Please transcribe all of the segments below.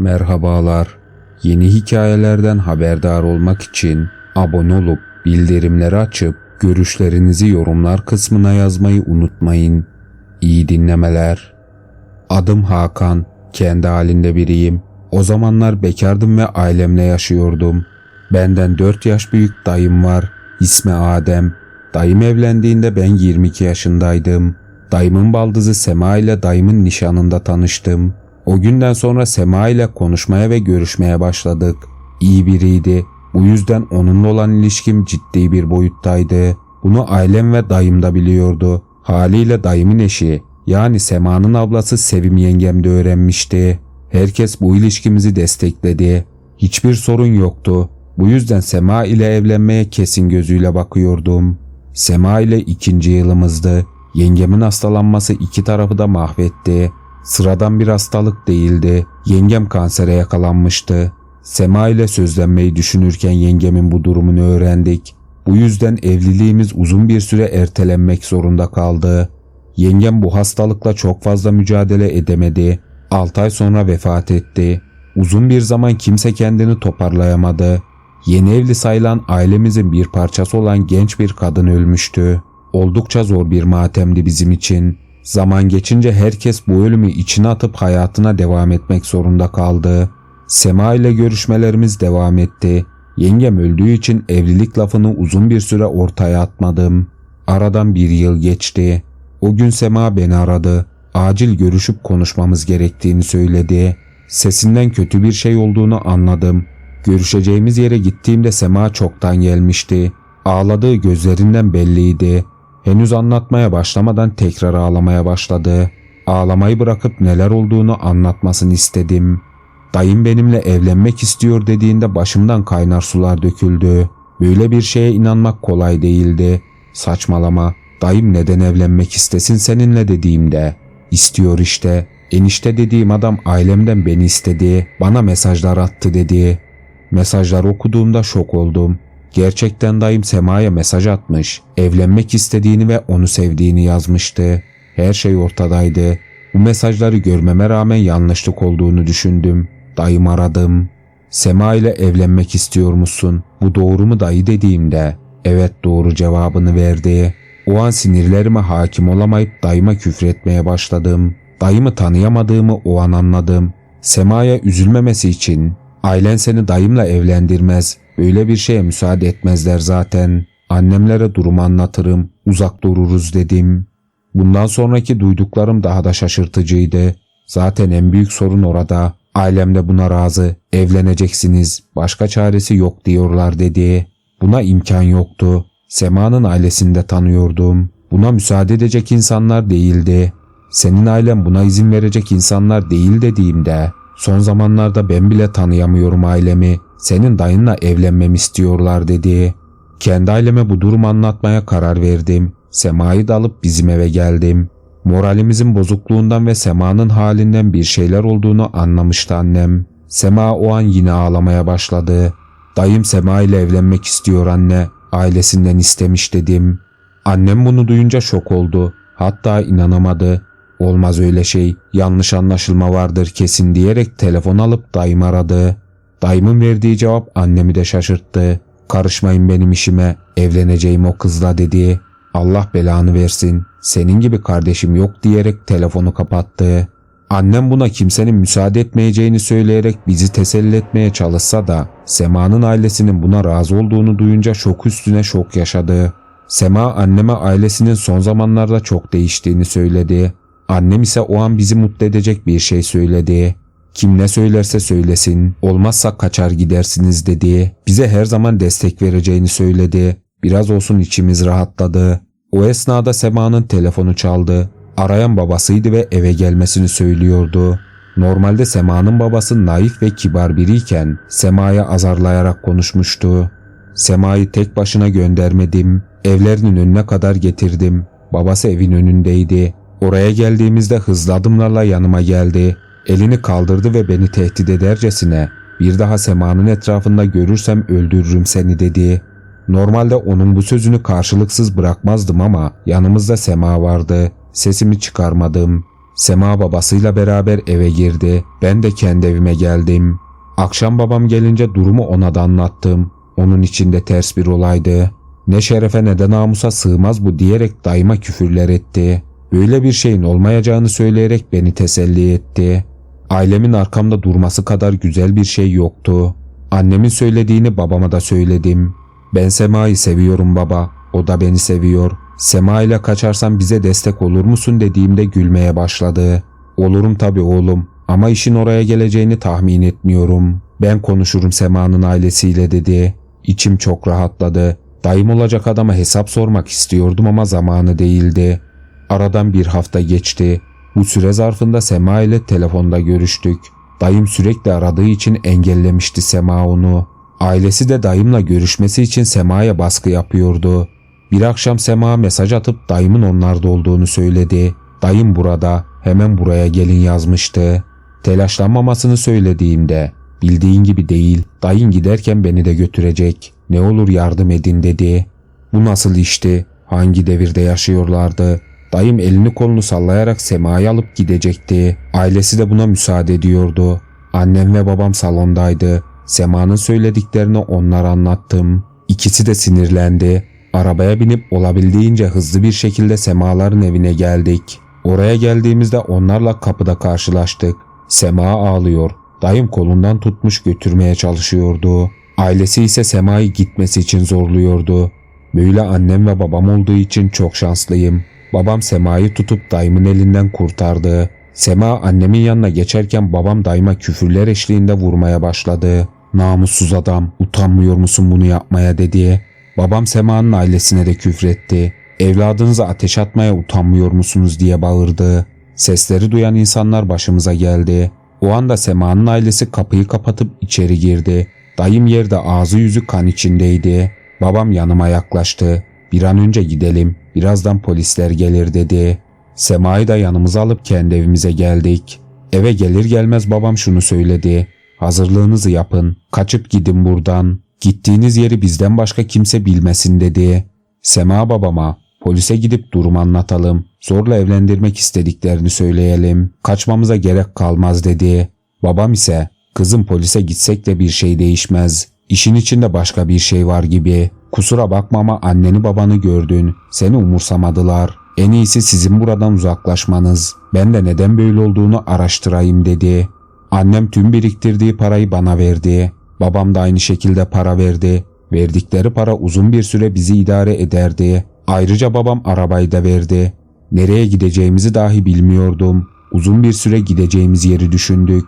Merhabalar. Yeni hikayelerden haberdar olmak için abone olup bildirimleri açıp görüşlerinizi yorumlar kısmına yazmayı unutmayın. İyi dinlemeler. Adım Hakan. Kendi halinde biriyim. O zamanlar bekardım ve ailemle yaşıyordum. Benden 4 yaş büyük dayım var. İsmi Adem. Dayım evlendiğinde ben 22 yaşındaydım. Dayımın baldızı Sema ile dayımın nişanında tanıştım. O günden sonra Sema ile konuşmaya ve görüşmeye başladık. İyi biriydi. Bu yüzden onunla olan ilişkim ciddi bir boyuttaydı. Bunu ailem ve dayım da biliyordu. Haliyle dayımın eşi yani Sema'nın ablası Sevim yengem de öğrenmişti. Herkes bu ilişkimizi destekledi. Hiçbir sorun yoktu. Bu yüzden Sema ile evlenmeye kesin gözüyle bakıyordum. Sema ile ikinci yılımızdı. Yengemin hastalanması iki tarafı da mahvetti. Sıradan bir hastalık değildi. Yengem kansere yakalanmıştı. Sema ile sözlenmeyi düşünürken yengemin bu durumunu öğrendik. Bu yüzden evliliğimiz uzun bir süre ertelenmek zorunda kaldı. Yengem bu hastalıkla çok fazla mücadele edemedi. 6 ay sonra vefat etti. Uzun bir zaman kimse kendini toparlayamadı. Yeni evli sayılan ailemizin bir parçası olan genç bir kadın ölmüştü. Oldukça zor bir matemdi bizim için. Zaman geçince herkes bu ölümü içine atıp hayatına devam etmek zorunda kaldı. Sema ile görüşmelerimiz devam etti. Yengem öldüğü için evlilik lafını uzun bir süre ortaya atmadım. Aradan bir yıl geçti. O gün Sema beni aradı. Acil görüşüp konuşmamız gerektiğini söyledi. Sesinden kötü bir şey olduğunu anladım. Görüşeceğimiz yere gittiğimde Sema çoktan gelmişti. Ağladığı gözlerinden belliydi. Henüz anlatmaya başlamadan tekrar ağlamaya başladı. Ağlamayı bırakıp neler olduğunu anlatmasını istedim. Dayım benimle evlenmek istiyor dediğinde başımdan kaynar sular döküldü. Böyle bir şeye inanmak kolay değildi. Saçmalama. Dayım neden evlenmek istesin seninle dediğimde. İstiyor işte. Enişte dediğim adam ailemden beni istedi. Bana mesajlar attı dedi. Mesajlar okuduğumda şok oldum. Gerçekten dayım Sema'ya mesaj atmış. Evlenmek istediğini ve onu sevdiğini yazmıştı. Her şey ortadaydı. Bu mesajları görmeme rağmen yanlışlık olduğunu düşündüm. Dayım aradım. Sema ile evlenmek istiyor musun? Bu doğru mu dayı dediğimde. Evet doğru cevabını verdi. O an sinirlerime hakim olamayıp dayıma küfretmeye başladım. Dayımı tanıyamadığımı o an anladım. Sema'ya üzülmemesi için ailen seni dayımla evlendirmez. Böyle bir şeye müsaade etmezler zaten. Annemlere durumu anlatırım. Uzak dururuz dedim. Bundan sonraki duyduklarım daha da şaşırtıcıydı. Zaten en büyük sorun orada. Ailem de buna razı. Evleneceksiniz. Başka çaresi yok diyorlar dedi. Buna imkan yoktu. Sema'nın ailesini de tanıyordum. Buna müsaade edecek insanlar değildi. Senin ailen buna izin verecek insanlar değil dediğimde son zamanlarda ben bile tanıyamıyorum ailemi. Senin dayınla evlenmemi istiyorlar dedi. Kendi aileme bu durumu anlatmaya karar verdim. Sema'yı da alıp bizim eve geldim. Moralimizin bozukluğundan ve Sema'nın halinden bir şeyler olduğunu anlamıştı annem. Sema o an yine ağlamaya başladı. Dayım Sema ile evlenmek istiyor anne. Ailesinden istemiş dedim. Annem bunu duyunca şok oldu. Hatta inanamadı. Olmaz öyle şey. Yanlış anlaşılma vardır kesin diyerek telefon alıp dayım aradı. Dayımın verdiği cevap annemi de şaşırttı. Karışmayın benim işime. Evleneceğim o kızla dedi. Allah belanı versin. Senin gibi kardeşim yok diyerek telefonu kapattı. Annem buna kimsenin müsaade etmeyeceğini söyleyerek bizi teselli etmeye çalışsa da Sema'nın ailesinin buna razı olduğunu duyunca şok üstüne şok yaşadı. Sema anneme ailesinin son zamanlarda çok değiştiğini söyledi. Annem ise o an bizi mutlu edecek bir şey söyledi. Kim ne söylerse söylesin, olmazsa kaçar gidersiniz dedi. Bize her zaman destek vereceğini söyledi. Biraz olsun içimiz rahatladı. O esnada Sema'nın telefonu çaldı. Arayan babasıydı ve eve gelmesini söylüyordu. Normalde Sema'nın babası naif ve kibar biriyken Sema'ya azarlayarak konuşmuştu. Sema'yı tek başına göndermedim. Evlerinin önüne kadar getirdim. Babası evin önündeydi. Oraya geldiğimizde hızlı adımlarla yanıma geldi. Elini kaldırdı ve beni tehdit edercesine bir daha Sema'nın etrafında görürsem öldürürüm seni dedi. Normalde onun bu sözünü karşılıksız bırakmazdım ama yanımızda Sema vardı. Sesimi çıkarmadım. Sema babasıyla beraber eve girdi. Ben de kendi evime geldim. Akşam babam gelince durumu ona da anlattım. Onun içinde ters bir olaydı. Ne şerefe ne de namusa sığmaz bu diyerek dayıma küfürler etti. Böyle bir şeyin olmayacağını söyleyerek beni teselli etti. Ailemin arkamda durması kadar güzel bir şey yoktu. Annemin söylediğini babama da söyledim. Ben Sema'yı seviyorum baba. O da beni seviyor. Sema ile kaçarsan bize destek olur musun dediğimde gülmeye başladı. Olurum tabii oğlum ama işin oraya geleceğini tahmin etmiyorum. Ben konuşurum Sema'nın ailesiyle dedi. İçim çok rahatladı. Dayım olacak adama hesap sormak istiyordum ama zamanı değildi. Aradan bir hafta geçti. Bu süre zarfında Sema ile telefonda görüştük. Dayım sürekli aradığı için engellemişti Sema onu. Ailesi de dayımla görüşmesi için Sema'ya baskı yapıyordu. Bir akşam Sema mesaj atıp dayımın onlarda olduğunu söyledi. Dayım burada, hemen buraya gelin yazmıştı. Telaşlanmamasını söylediğimde, bildiğin gibi değil, dayın giderken beni de götürecek. Ne olur yardım edin dedi. Bu nasıl işti? Hangi devirde yaşıyorlardı? Dayım elini kolunu sallayarak Sema'yı alıp gidecekti. Ailesi de buna müsaade ediyordu. Annem ve babam salondaydı. Sema'nın söylediklerini onlara anlattım. İkisi de sinirlendi. Arabaya binip olabildiğince hızlı bir şekilde Semaların evine geldik. Oraya geldiğimizde onlarla kapıda karşılaştık. Sema ağlıyor. Dayım kolundan tutmuş götürmeye çalışıyordu. Ailesi ise Sema'yı gitmesi için zorluyordu. Böyle annem ve babam olduğu için çok şanslıyım. Babam Sema'yı tutup dayımın elinden kurtardı. Sema annemin yanına geçerken babam dayıma küfürler eşliğinde vurmaya başladı. Namussuz adam utanmıyor musun bunu yapmaya dedi. Babam Sema'nın ailesine de küfretti. Evladınıza ateş atmaya utanmıyor musunuz diye bağırdı. Sesleri duyan insanlar başımıza geldi. O anda Sema'nın ailesi kapıyı kapatıp içeri girdi. Dayım yerde ağzı yüzü kan içindeydi. Babam yanıma yaklaştı. Bir an önce gidelim. Birazdan polisler gelir dedi. Sema'yı da yanımıza alıp kendi evimize geldik. Eve gelir gelmez babam şunu söyledi. Hazırlığınızı yapın. Kaçıp gidin buradan. Gittiğiniz yeri bizden başka kimse bilmesin dedi. Sema babama polise gidip durumu anlatalım. Zorla evlendirmek istediklerini söyleyelim. Kaçmamıza gerek kalmaz dedi. Babam ise kızım polise gitsek de bir şey değişmez. İşin içinde başka bir şey var gibi. Kusura bakma ama anneni babanı gördün. Seni umursamadılar. En iyisi sizin buradan uzaklaşmanız. Ben de neden böyle olduğunu araştırayım dedi. Annem tüm biriktirdiği parayı bana verdi. Babam da aynı şekilde para verdi. Verdikleri para uzun bir süre bizi idare ederdi. Ayrıca babam arabayı da verdi. Nereye gideceğimizi dahi bilmiyordum. Uzun bir süre gideceğimiz yeri düşündük.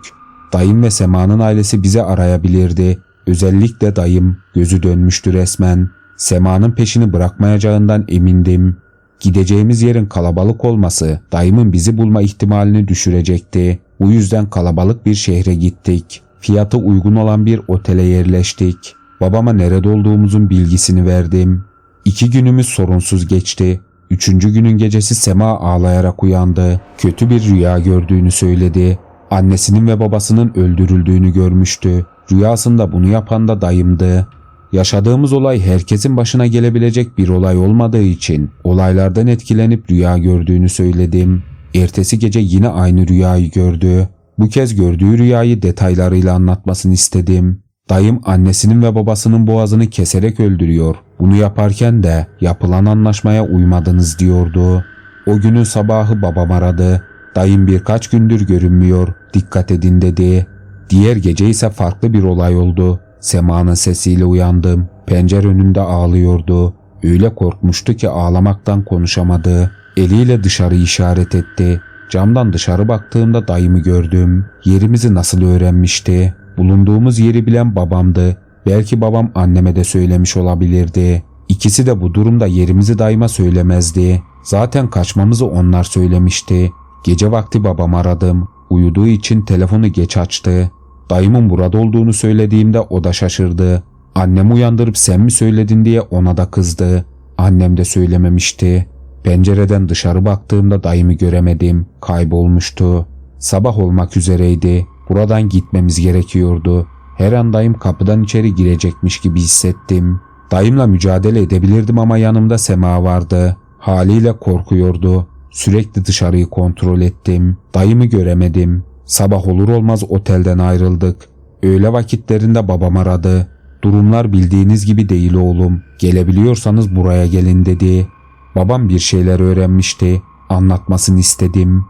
Dayım ve Sema'nın ailesi bizi arayabilirdi. Özellikle dayım gözü dönmüştü resmen. Sema'nın peşini bırakmayacağından emindim. Gideceğimiz yerin kalabalık olması dayımın bizi bulma ihtimalini düşürecekti. Bu yüzden kalabalık bir şehre gittik. Fiyatı uygun olan bir otele yerleştik. Babama nerede olduğumuzun bilgisini verdim. İki günümüz sorunsuz geçti. Üçüncü günün gecesi Sema ağlayarak uyandı. Kötü bir rüya gördüğünü söyledi. Annesinin ve babasının öldürüldüğünü görmüştü. Rüyasında bunu yapan da dayımdı. Yaşadığımız olay herkesin başına gelebilecek bir olay olmadığı için olaylardan etkilenip rüya gördüğünü söyledim. Ertesi gece yine aynı rüyayı gördü. Bu kez gördüğü rüyayı detaylarıyla anlatmasını istedim. Dayım annesinin ve babasının boğazını keserek öldürüyor. Bunu yaparken de yapılan anlaşmaya uymadınız diyordu. O günün sabahı babam aradı. Dayım birkaç gündür görünmüyor. Dikkat edin dedi. Diğer gece ise farklı bir olay oldu. Sema'nın sesiyle uyandım. Pencere önünde ağlıyordu. Öyle korkmuştu ki ağlamaktan konuşamadı. Eliyle dışarı işaret etti. Camdan dışarı baktığımda dayımı gördüm. Yerimizi nasıl öğrenmişti? Bulunduğumuz yeri bilen babamdı. Belki babam anneme de söylemiş olabilirdi. İkisi de bu durumda yerimizi dayıma söylemezdi. Zaten kaçmamızı onlar söylemişti. Gece vakti babam aradım. Uyuduğu için telefonu geç açtı. Dayımın burada olduğunu söylediğimde o da şaşırdı. Annem uyandırıp sen mi söyledin diye ona da kızdı. Annem de söylememişti. Pencereden dışarı baktığımda dayımı göremedim. Kaybolmuştu. Sabah olmak üzereydi. Buradan gitmemiz gerekiyordu. Her an dayım kapıdan içeri girecekmiş gibi hissettim. Dayımla mücadele edebilirdim ama yanımda Sema vardı. Haliyle korkuyordu. Sürekli dışarıyı kontrol ettim. Dayımı göremedim. Sabah olur olmaz otelden ayrıldık. Öğle vakitlerinde babam aradı. Durumlar bildiğiniz gibi değil oğlum. Gelebiliyorsanız buraya gelin dedi. Babam bir şeyler öğrenmişti. Anlatmasını istedim.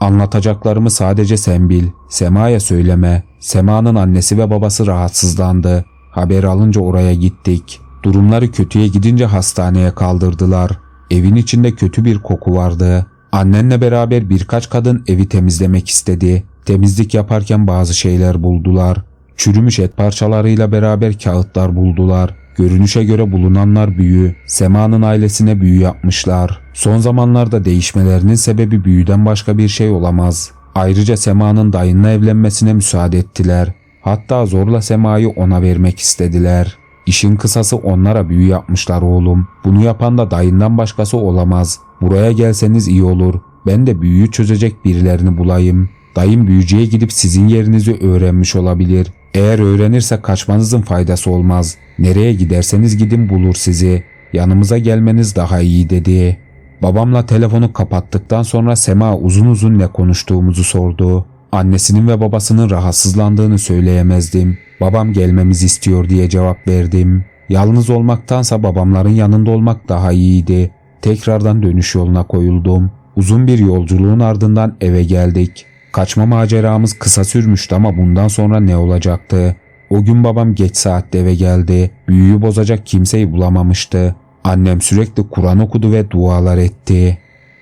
Anlatacaklarımı sadece sen bil. Sema'ya söyleme. Sema'nın annesi ve babası rahatsızlandı. Haber alınca oraya gittik. Durumları kötüye gidince hastaneye kaldırdılar. Evin içinde kötü bir koku vardı. Annenle beraber birkaç kadın evi temizlemek istedi. Temizlik yaparken bazı şeyler buldular. Çürümüş et parçalarıyla beraber kağıtlar buldular. Görünüşe göre bulunanlar büyü. Sema'nın ailesine büyü yapmışlar. Son zamanlarda değişmelerinin sebebi büyüden başka bir şey olamaz. Ayrıca Sema'nın dayınla evlenmesine müsaade ettiler. Hatta zorla Sema'yı ona vermek istediler. İşin kısası onlara büyü yapmışlar oğlum. Bunu yapan da dayından başkası olamaz. Buraya gelseniz iyi olur. Ben de büyüyü çözecek birilerini bulayım. Dayım büyücüye gidip sizin yerinizi öğrenmiş olabilir. Eğer öğrenirse kaçmanızın faydası olmaz. Nereye giderseniz gidin bulur sizi. Yanımıza gelmeniz daha iyi dedi. Babamla telefonu kapattıktan sonra Sema uzun uzun ne konuştuğumuzu sordu. Annesinin ve babasının rahatsızlandığını söyleyemezdim. Babam gelmemizi istiyor diye cevap verdim. Yalnız olmaktansa babamların yanında olmak daha iyiydi. Tekrardan dönüş yoluna koyuldum. Uzun bir yolculuğun ardından eve geldik. Kaçma maceramız kısa sürmüştü ama bundan sonra ne olacaktı? O gün babam geç saatte eve geldi. Büyüyü bozacak kimseyi bulamamıştı. Annem sürekli Kur'an okudu ve dualar etti.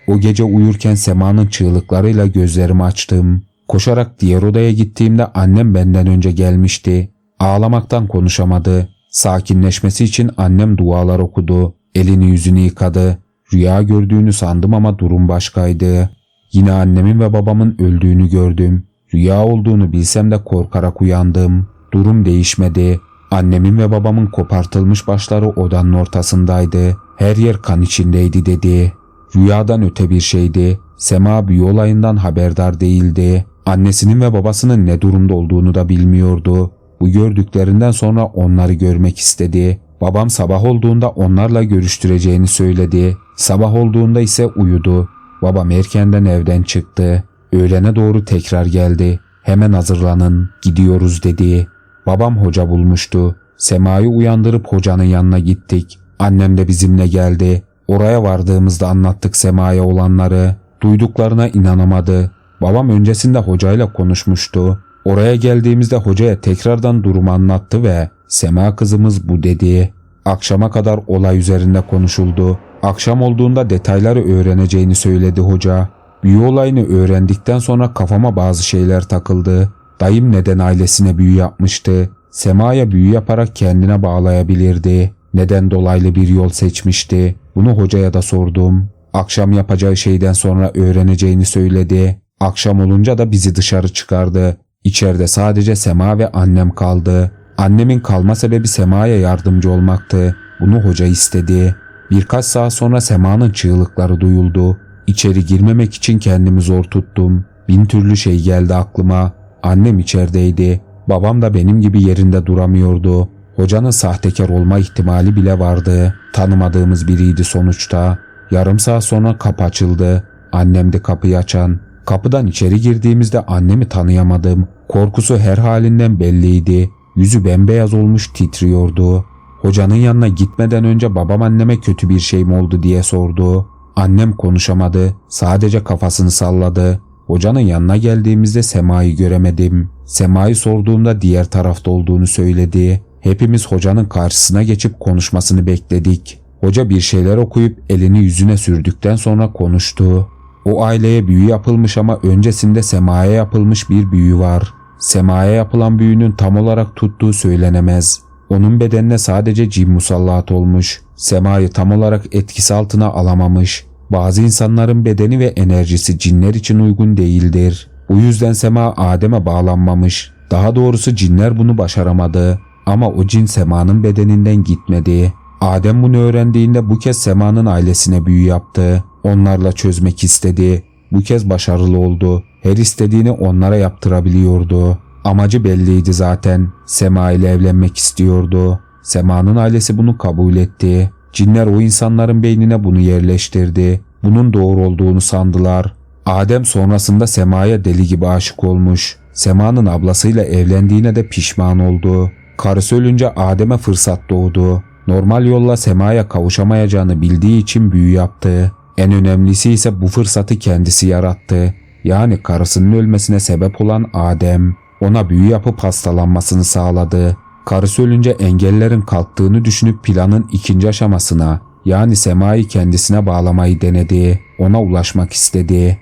O gece uyurken Sema'nın çığlıklarıyla gözlerimi açtım. Koşarak diğer odaya gittiğimde annem benden önce gelmişti. Ağlamaktan konuşamadı. Sakinleşmesi için annem dualar okudu. Elini yüzünü yıkadı. Rüya gördüğünü sandım ama durum başkaydı. Yine annemin ve babamın öldüğünü gördüm. Rüya olduğunu bilsem de korkarak uyandım. Durum değişmedi. Annemin ve babamın kopartılmış başları odanın ortasındaydı. Her yer kan içindeydi dedi. Rüyadan öte bir şeydi. Sema büyü olayından haberdar değildi. Annesinin ve babasının ne durumda olduğunu da bilmiyordu. Bu gördüklerinden sonra onları görmek istedi. Babam sabah olduğunda onlarla görüştüreceğini söyledi. Sabah olduğunda ise uyudu. Babam erkenden evden çıktı. Öğlene doğru tekrar geldi. Hemen hazırlanın, gidiyoruz dedi. Babam hoca bulmuştu. Sema'yı uyandırıp hocanın yanına gittik. Annem de bizimle geldi. Oraya vardığımızda anlattık Sema'ya olanları. Duyduklarına inanamadı. Babam öncesinde hocayla konuşmuştu. Oraya geldiğimizde hocaya tekrardan durumu anlattı ve Sema kızımız bu dedi. Akşama kadar olay üzerinde konuşuldu. Akşam olduğunda detayları öğreneceğini söyledi hoca. Büyü olayını öğrendikten sonra kafama bazı şeyler takıldı. Dayım neden ailesine büyü yapmıştı? Sema'ya büyü yaparak kendine bağlayabilirdi. Neden dolaylı bir yol seçmişti? Bunu hocaya da sordum. Akşam yapacağı şeyden sonra öğreneceğini söyledi. Akşam olunca da bizi dışarı çıkardı. İçeride sadece Sema ve annem kaldı. Annemin kalma sebebi Sema'ya yardımcı olmaktı. Bunu hoca istedi. Birkaç saat sonra Sema'nın çığlıkları duyuldu. İçeri girmemek için kendimi zor tuttum. Bin türlü şey geldi aklıma. Annem içerideydi. Babam da benim gibi yerinde duramıyordu. Hocanın sahtekar olma ihtimali bile vardı. Tanımadığımız biriydi sonuçta. Yarım saat sonra kapı açıldı. Annemdi kapıyı açan. Kapıdan içeri girdiğimizde annemi tanıyamadım. Korkusu her halinden belliydi. Yüzü bembeyaz olmuş titriyordu. Hocanın yanına gitmeden önce babam anneme kötü bir şey mi oldu diye sordu. Annem konuşamadı. Sadece kafasını salladı. Hocanın yanına geldiğimizde Sema'yı göremedim. Sema'yı sorduğumda diğer tarafta olduğunu söyledi. Hepimiz hocanın karşısına geçip konuşmasını bekledik. Hoca bir şeyler okuyup elini yüzüne sürdükten sonra konuştu. O aileye büyü yapılmış ama öncesinde Sema'ya yapılmış bir büyü var. Sema'ya yapılan büyünün tam olarak tuttuğu söylenemez. Onun bedenine sadece cin musallat olmuş. Sema'yı tam olarak etkisi altına alamamış. Bazı insanların bedeni ve enerjisi cinler için uygun değildir. Bu yüzden Sema Adem'e bağlanmamış. Daha doğrusu cinler bunu başaramadı. Ama o cin Sema'nın bedeninden gitmedi. Adem bunu öğrendiğinde bu kez Sema'nın ailesine büyü yaptı. Onlarla çözmek istedi. Bu kez başarılı oldu. Her istediğini onlara yaptırabiliyordu. Amacı belliydi zaten. Sema ile evlenmek istiyordu. Sema'nın ailesi bunu kabul etti. Cinler o insanların beynine bunu yerleştirdi. bunun doğru olduğunu sandılar. Adem sonrasında Sema'ya deli gibi aşık olmuş. Sema'nın ablasıyla evlendiğine de pişman oldu. Karısı ölünce Adem'e fırsat doğdu. Normal yolla Sema'ya kavuşamayacağını bildiği için büyü yaptı. En önemlisi ise bu fırsatı kendisi yarattı. Yani karısının ölmesine sebep olan Adem. Ona büyü yapıp hastalanmasını sağladı. Karısı ölünce engellerin kalktığını düşünüp planın ikinci aşamasına yani Sema'yı kendisine bağlamayı denedi. Ona ulaşmak istedi.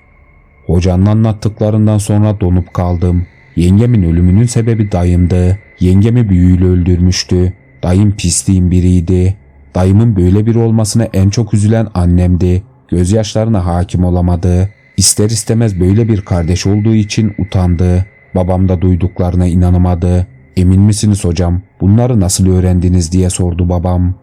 Hocanın anlattıklarından sonra donup kaldım. Yengemin ölümünün sebebi dayımdı. Yengemi büyüyle öldürmüştü. Dayım pisliğin biriydi. Dayımın böyle biri olmasına en çok üzülen annemdi. Gözyaşlarına hakim olamadı. İster istemez böyle bir kardeş olduğu için utandı. Babam da duyduklarına inanamadı. Emin misiniz hocam? Bunları nasıl öğrendiniz diye sordu babam.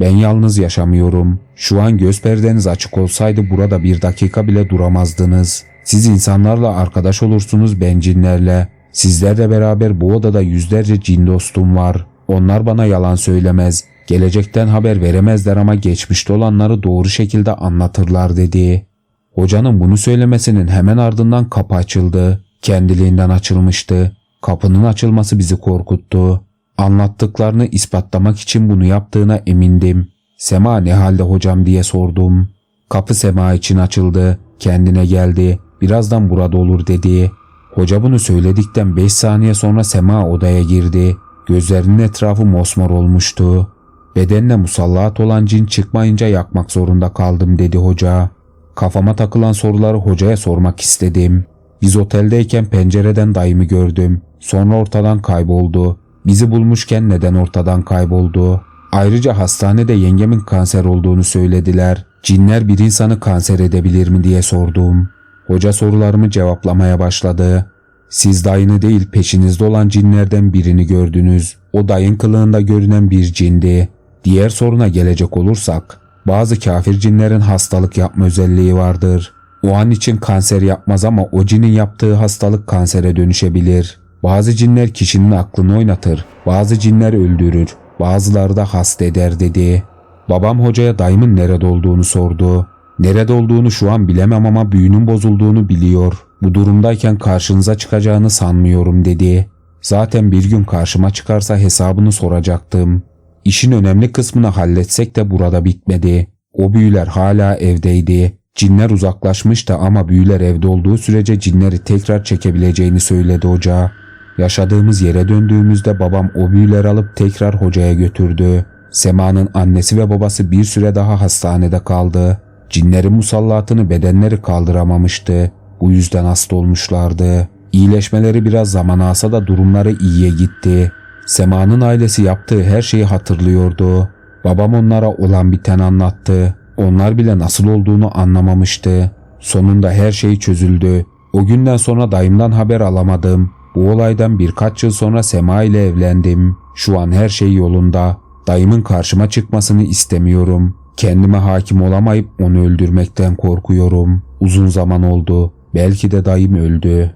Ben yalnız yaşamıyorum. Şu an göz perdeniz açık olsaydı burada bir dakika bile duramazdınız. Siz insanlarla arkadaş olursunuz ben cinlerle. Sizlerle beraber bu odada yüzlerce cin dostum var. Onlar bana yalan söylemez. Gelecekten haber veremezler ama geçmişte olanları doğru şekilde anlatırlar dedi. Hocanın bunu söylemesinin hemen ardından kapı açıldı. Kendiliğinden açılmıştı. Kapının açılması bizi korkuttu. Anlattıklarını ispatlamak için bunu yaptığına emindim. Sema ne halde hocam diye sordum. Kapı Sema için açıldı. Kendine geldi. Birazdan burada olur dedi. Hoca bunu söyledikten 5 saniye sonra Sema odaya girdi. Gözlerinin etrafı mosmor olmuştu. Bedenle musallat olan cin çıkmayınca yakmak zorunda kaldım dedi hoca. Kafama takılan soruları hocaya sormak istedim. Biz oteldeyken pencereden dayımı gördüm. Sonra ortadan kayboldu. Bizi bulmuşken neden ortadan kayboldu? Ayrıca hastanede yengemin kanser olduğunu söylediler. Cinler bir insanı kanser edebilir mi diye sordum. Hoca sorularımı cevaplamaya başladı. Siz dayını değil peşinizde olan cinlerden birini gördünüz. O dayın kılığında görünen bir cindi. Diğer soruna gelecek olursak, bazı kafir cinlerin hastalık yapma özelliği vardır. O an için kanser yapmaz ama o cinin yaptığı hastalık kansere dönüşebilir. Bazı cinler kişinin aklını oynatır, bazı cinler öldürür, bazıları da hasta eder dedi. Babam hocaya dayımın nerede olduğunu sordu. Nerede olduğunu şu an bilemem ama büyünün bozulduğunu biliyor. Bu durumdayken karşınıza çıkacağını sanmıyorum dedi. Zaten bir gün karşıma çıkarsa hesabını soracaktım. İşin önemli kısmını halletsek de burada bitmedi. O büyüler hala evdeydi. Cinler uzaklaşmıştı ama büyüler evde olduğu sürece cinleri tekrar çekebileceğini söyledi hoca. Yaşadığımız yere döndüğümüzde babam o büyüleri alıp tekrar hocaya götürdü. Sema'nın annesi ve babası bir süre daha hastanede kaldı. Cinlerin musallatını bedenleri kaldıramamıştı. Bu yüzden hasta olmuşlardı. İyileşmeleri biraz zaman alsa da durumları iyiye gitti. Sema'nın ailesi yaptığı her şeyi hatırlıyordu. Babam onlara olan biten anlattı. Onlar bile nasıl olduğunu anlamamıştı. Sonunda her şey çözüldü. O günden sonra dayımdan haber alamadım. Bu olaydan birkaç yıl sonra Sema ile evlendim. Şu an her şey yolunda. Dayımın karşıma çıkmasını istemiyorum. Kendime hakim olamayıp onu öldürmekten korkuyorum. Uzun zaman oldu. Belki de dayım öldü.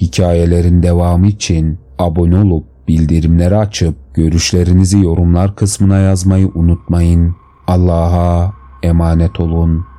Hikayelerin devamı için abone olup bildirimleri açıp görüşlerinizi yorumlar kısmına yazmayı unutmayın. Allah'a emanet olun.